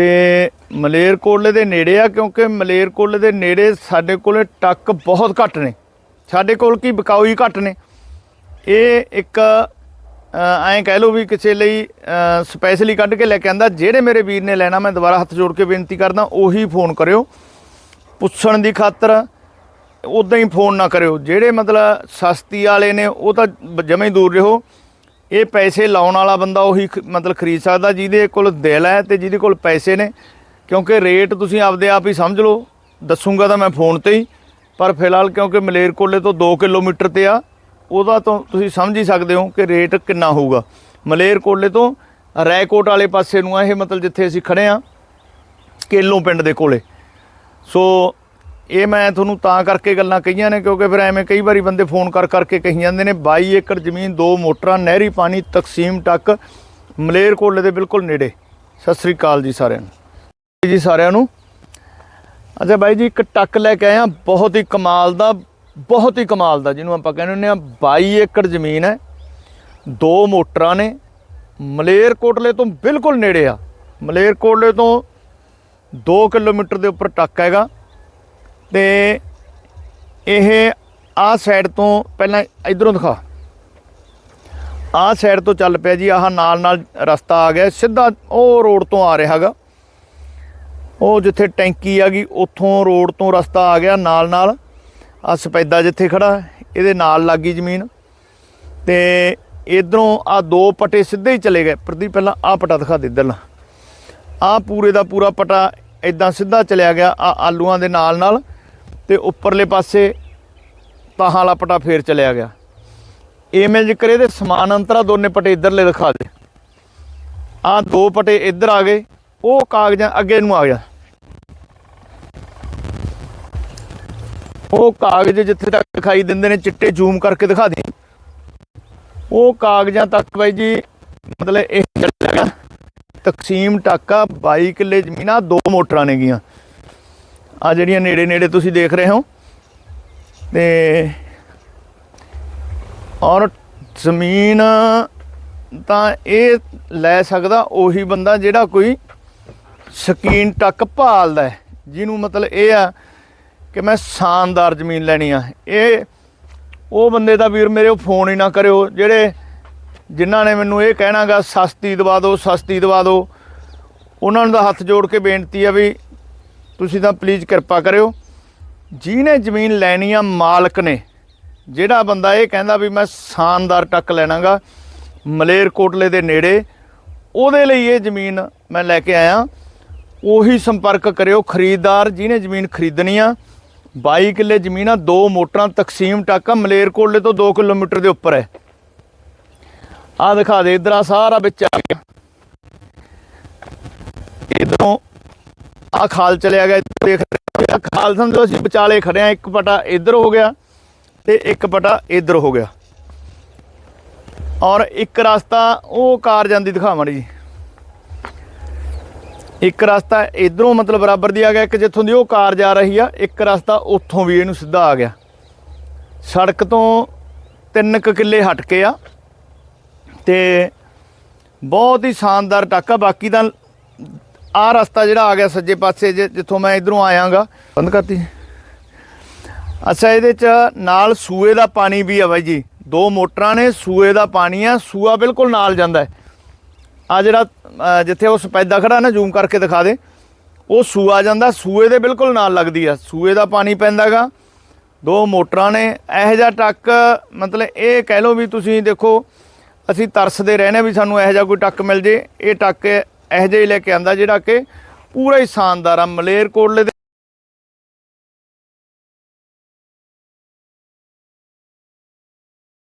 ਤੇ ਮਲੇਰਕੋਟਲੇ ਦੇ ਨੇੜੇ ਆ, ਕਿਉਂਕਿ ਮਲੇਰਕੋਟਲੇ ਦੇ ਨੇੜੇ ਸਾਡੇ ਕੋਲੇ ਟੱਕ ਬਹੁਤ ਘੱਟ ਨੇ। ਸਾਡੇ ਕੋਲ ਕੀ ਬਕਾਊ ਹੀ ਘੱਟ ਨੇ। ਇਹ ਇੱਕ ਐਂ ਕਹਿ ਲਓ ਵੀ ਕਿਸੇ ਲਈ ਸਪੈਸ਼ਲੀ ਕੱਢ ਕੇ ਲੈ ਕੇ ਆਂਦਾ। ਜਿਹੜੇ ਮੇਰੇ ਵੀਰ ਨੇ ਲੈਣਾ, ਮੈਂ ਦੁਬਾਰਾ ਹੱਥ ਜੋੜ ਕੇ ਬੇਨਤੀ ਕਰਦਾ, ਉਹੀ ਫੋਨ ਕਰਿਓ। ਪੁੱਛਣ ਦੀ ਖਾਤਰ ਉਦਾਂ ਹੀ ਫੋਨ ਨਾ ਕਰਿਓ। ਜਿਹੜੇ ਮਤਲਬ ਸਸਤੀ ਵਾਲੇ ਨੇ, ਉਹ ਤਾਂ ਜਮੇ ਹੀ ਦੂਰ ਰਹੋ। ਇਹ ਪੈਸੇ ਲਾਉਣ ਵਾਲਾ ਬੰਦਾ ਉਹੀ ਖ- ਮਤਲਬ ਖਰੀਦ ਸਕਦਾ ਜਿਹਦੇ ਕੋਲ ਦਿਲ ਹੈ ਤੇ ਜਿਹਦੇ ਕੋਲ ਪੈਸੇ ਨੇ। ਕਿਉਂਕਿ ਰੇਟ ਤੁਸੀਂ ਆਪਦੇ ਆਪ ਹੀ ਸਮਝ ਲਓ। ਦੱਸੂਗਾ ਤਾਂ ਮੈਂ ਫੋਨ ਤੇ ਹੀ। ਪਰ ਫਿਲਹਾਲ ਕਿਉਂਕਿ ਮਲੇਰਕੋਟਲੇ ਤੋਂ 2 ਕਿਲੋਮੀਟਰ ਤੇ ਆ, ਉਹਦਾ ਤੋਂ ਤੁਸੀਂ ਸਮਝ ਹੀ ਸਕਦੇ ਹੋ ਕਿ ਰੇਟ ਕਿੰਨਾ ਹੋਊਗਾ। ਮਲੇਰਕੋਟਲੇ ਤੋਂ ਰੈਕੋਟ ਵਾਲੇ ਪਾਸੇ ਨੂੰ ਆ ਇਹ ਮਤਲਬ ਜਿੱਥੇ ਅਸੀਂ ਖੜੇ ਆ, ਕੇਲੋਂ ਪਿੰਡ ਦੇ ਕੋਲੇ। ਸੋ ਇਹ ਮੈਂ ਤੁਹਾਨੂੰ ਤਾਂ ਕਰਕੇ ਗੱਲਾਂ ਕਹੀਆਂ ਨੇ, ਕਿਉਂਕਿ ਫਿਰ ਐਵੇਂ ਕਈ ਵਾਰੀ ਬੰਦੇ ਫੋਨ ਕਰ ਕਰਕੇ ਕਹੀ ਜਾਂਦੇ ਨੇ 22 ਏਕੜ ਜ਼ਮੀਨ, ਦੋ ਮੋਟਰਾਂ, ਨਹਿਰੀ ਪਾਣੀ, ਤਕਸੀਮ ਟੱਕ ਮਲੇਰਕੋਟਲੇ ਦੇ ਬਿਲਕੁਲ ਨੇੜੇ। ਸਤਿ ਸ੍ਰੀ ਅਕਾਲ ਜੀ ਸਾਰਿਆਂ ਨੂੰ। ਜੀ ਸਾਰਿਆਂ ਨੂੰ। ਅੱਛਾ ਬਾਈ ਜੀ, ਇੱਕ ਟੱਕ ਲੈ ਕੇ ਆਏ ਆ ਬਹੁਤ ਹੀ ਕਮਾਲ ਦਾ, ਬਹੁਤ ਹੀ ਕਮਾਲ ਦਾ, ਜਿਹਨੂੰ ਆਪਾਂ ਕਹਿੰਦੇ ਹੁੰਦੇ ਆ 22 ਏਕੜ ਜ਼ਮੀਨ ਹੈ, ਦੋ ਮੋਟਰਾਂ ਨੇ ਮਲੇਰਕੋਟਲੇ ਤੋਂ ਬਿਲਕੁਲ ਨੇੜੇ ਆ। ਮਲੇਰਕੋਟਲੇ ਤੋਂ 2 ਕਿਲੋਮੀਟਰ ਦੇ ਉੱਪਰ ਟੱਕ ਹੈਗਾ। ਤੇ ਇਹ ਆਹ ਸਾਈਡ ਤੋਂ ਪਹਿਲਾਂ ਇਧਰੋਂ ਦਿਖਾ। ਆਹ ਸਾਈਡ ਤੋਂ ਚੱਲ ਪਿਆ ਜੀ, ਆਹ ਨਾਲ ਨਾਲ ਰਸਤਾ ਆ ਗਿਆ, ਸਿੱਧਾ ਉਹ ਰੋਡ ਤੋਂ ਆ ਰਿਹਾ ਹੈਗਾ। ਉਹ ਜਿੱਥੇ ਟੈਂਕੀ ਆ ਗਈ, ਉੱਥੋਂ ਰੋਡ ਤੋਂ ਰਸਤਾ ਆ ਗਿਆ ਨਾਲ ਨਾਲ। ਆ ਸਪੈਦਾ ਜਿੱਥੇ ਖੜਾ, ਇਹਦੇ ਨਾਲ ਲੱਗੀ ਜ਼ਮੀਨ। ਤੇ ਇਧਰੋਂ ਆ ਦੋ ਪਟੇ ਸਿੱਧੇ ਹੀ ਚਲੇ ਗਏ। ਪ੍ਰਦੀਪ, ਪਹਿਲਾਂ ਆ ਪਟਾ ਦਿਖਾ ਦੇ ਇੱਧਰਲਾ ਆ ਪੂਰੇ ਦਾ ਪੂਰਾ ਪਟਾ ਇਦਾਂ ਸਿੱਧਾ ਚਲਿਆ ਗਿਆ ਆ ਆਲੂਆਂ ਦੇ ਨਾਲ ਨਾਲ। ਤੇ ਉੱਪਰਲੇ ਪਾਸੇ ਤਾਹਾਂ ਵਾਲਾ ਪਟਾ ਫੇਰ ਚਲਿਆ ਗਿਆ। ਇਵੇਂ ਕਰੇ ਇਹਦੇ ਸਮਾਨ ਅੰਤਰਾ ਦੋਨੇ ਪਟੇ ਇਧਰਲੇ ਦਿਖਾ ਦੇ। ਆ ਦੋ ਪਟੇ ਇੱਧਰ ਆ ਗਏ, ਉਹ ਕਾਗਜ਼ਾਂ ਅੱਗੇ ਨੂੰ ਆ ਗਿਆ। ਉਹ ਕਾਗਜ਼ ਜਿੱਥੇ ਤੱਕ ਦਿਖਾਈ ਦਿੰਦੇ ਨੇ, ਚਿੱਟੇ ਜ਼ੂਮ ਕਰਕੇ ਦਿਖਾ ਦੇ। ਉਹ ਕਾਗਜ਼ਾਂ ਤੱਕ ਬਾਈ ਜੀ, ਮਤਲਬ ਇਹ ਚੱਲਿਆ ਤਕਸੀਮ ਟਾਕਾ 22 ਕਿੱਲੇ ਜ਼ਮੀਨਾਂ, ਦੋ ਮੋਟਰਾਂ ਨੇ ਗੀਆਂ ਆ ਜਿਹੜੀਆਂ ਨੇੜੇ ਨੇੜੇ ਤੁਸੀਂ ਦੇਖ ਰਹੇ ਹੋ ਤੇ ਔਰ ਜ਼ਮੀਨ ਤਾਂ ਇਹ ਲੈ ਸਕਦਾ ਉਹੀ ਬੰਦਾ ਜਿਹੜਾ ਕੋਈ ਸ਼ਕੀਨ ਟੱਕ ਭਾਲਦਾ ਹੈ, ਜਿਹਨੂੰ ਮਤਲਬ ਇਹ ਆ ਕਿ ਮੈਂ ਸ਼ਾਨਦਾਰ ਜ਼ਮੀਨ ਲੈਣੀ ਆ। ਇਹ ਉਹ ਬੰਦੇ ਦਾ ਵੀਰ ਮੇਰੇ ਫੋਨ ਹੀ ਨਾ ਕਰਿਓ, ਜਿਹੜੇ ਜਿਨ੍ਹਾਂ ਨੇ ਮੈਨੂੰ ਇਹ ਕਹਿਣਾਗਾ, ਸਸਤੀ ਦਵਾ ਦਿਓ, ਸਸਤੀ ਦਵਾ ਦਿਓ। ਉਹਨਾਂ ਨੂੰ ਦਾ ਹੱਥ ਜੋੜ ਕੇ ਬੇਨਤੀ ਆ ਵੀ ਤੁਸੀਂ ਤਾਂ ਪਲੀਜ਼ ਕਿਰਪਾ ਕਰਿਓ। ਜਿਹਨੇ ਜ਼ਮੀਨ ਲੈਣੀ ਆ ਮਾਲਕ ਨੇ। ਜਿਹੜਾ ਬੰਦਾ ਇਹ ਕਹਿੰਦਾ ਵੀ ਮੈਂ ਸ਼ਾਨਦਾਰ ਟੱਕ ਲੈਣਾਗਾ, ਮਲੇਰਕੋਟਲੇ ਦੇ ਨੇੜੇ, ਉਹਦੇ ਲਈ ਇਹ ਜ਼ਮੀਨ ਮੈਂ ਲੈ ਕੇ ਆਇਆ। ਉਹੀ ਸੰਪਰਕ ਕਰਿਓ, ਖਰੀਦਦਾਰ ਜਿਹਨੇ ਜ਼ਮੀਨ ਖਰੀਦਣੀ ਆ 22 ਕਿੱਲੇ ਜ਼ਮੀਨ ਆ, ਦੋ ਮੋਟਰਾਂ, ਤਕਸੀਮ ਟੱਕ ਆ, ਮਲੇਰਕੋਟਲੇ ਤੋਂ 2 ਕਿਲੋਮੀਟਰ ਦੇ ਉੱਪਰ ਹੈ। ਆ ਦਿਖਾ ਦੇ, ਇਧਰ ਆ ਸਾਰਾ ਵਿੱਚ ਆ ਗਿਆ। ਇਧਰੋਂ ਆ ਖਾਲ ਚਲਿਆ ਗਿਆ, ਇੱਧਰ ਦੇਖ ਰਹੇ ਖਾਲ ਸਮਝੋ, ਅਸੀਂ ਵਿਚਾਲੇ ਖੜੇ ਆ ਇੱਕ ਪਟਾ ਇੱਧਰ ਹੋ ਗਿਆ ਤੇ ਇੱਕ ਪਟਾ ਇੱਧਰ ਹੋ ਗਿਆ। ਔਰ ਇੱਕ ਰਸਤਾ, ਉਹ ਕਾਰ ਜਾਂਦੀ ਦਿਖਾਵਾਂ ਜੀ। ਇੱਕ ਰਸਤਾ ਇਧਰੋਂ ਮਤਲਬ ਬਰਾਬਰ ਦੀ ਆ ਗਿਆ, ਇੱਕ ਜਿੱਥੋਂ ਦੀ ਉਹ ਕਾਰ ਜਾ ਰਹੀ ਆ, ਇੱਕ ਰਸਤਾ ਉੱਥੋਂ ਵੀ ਇਹਨੂੰ ਸਿੱਧਾ ਆ ਗਿਆ। ਸੜਕ ਤੋਂ 3 ਕਿੱਲੇ ਹਟ ਕੇ ਆ, ਤੇ ਬਹੁਤ ਹੀ ਸ਼ਾਨਦਾਰ ਟਾਕਾ, ਬਾਕੀ ਤਾਂ ਆ ਰਸਤਾ ਜਿਹੜਾ ਆ ਗਿਆ ਸੱਜੇ ਪਾਸੇ ਜਿ- ਜਿੱਥੋਂ ਮੈਂ ਇਧਰੋਂ ਆਇਆਗਾ। ਬੰਦ ਕਰਤੀ। ਅੱਛਾ, ਇਹਦੇ ਚ ਨਾਲ ਸੂਏ ਦਾ ਪਾਣੀ ਵੀ ਆ ਬਾਈ ਜੀ। ਦੋ ਮੋਟਰਾਂ ਨੇ, ਸੂਏ ਦਾ ਪਾਣੀ ਆ, ਸੂਆ ਬਿਲਕੁਲ ਨਾਲ ਜਾਂਦਾ ਹੈ। ਆ ਜਿਹੜਾ ਜਿੱਥੇ ਉਹ ਸਪੈਦਾ ਖੜਾ ਨਾ, ਜ਼ੂਮ ਕਰਕੇ ਦਿਖਾ ਦੇ। ਉਹ ਸੂਆ ਜਾਂਦਾ, ਸੂਏ ਦੇ ਬਿਲਕੁਲ ਨਾਲ ਲੱਗਦੀ ਆ। ਸੂਏ ਦਾ ਪਾਣੀ ਪੈਂਦਾਗਾ। ਦੋ ਮੋਟਰਾਂ ਨੇ। ਇਹੋ ਜਿਹਾ ਟੱਕ ਮਤਲਬ ਇਹ ਕਹਿ ਲਓ ਵੀ ਤੁਸੀਂ ਦੇਖੋ, ਅਸੀਂ ਤਰਸਦੇ ਰਹਿੰਦੇ ਵੀ ਸਾਨੂੰ ਇਹੋ ਜਿਹਾ ਕੋਈ ਟੱਕ ਮਿਲ ਜੇ। ਇਹ ਟੱਕ ਇਹੋ ਜਿਹਾ ਹੀ ਲੈ ਕੇ ਆਂਦਾ ਜਿਹੜਾ ਕਿ ਪੂਰਾ ਹੀ ਸ਼ਾਨਦਾਰ ਆ ਮਲੇਰਕੋਟਲੇ ਦੇ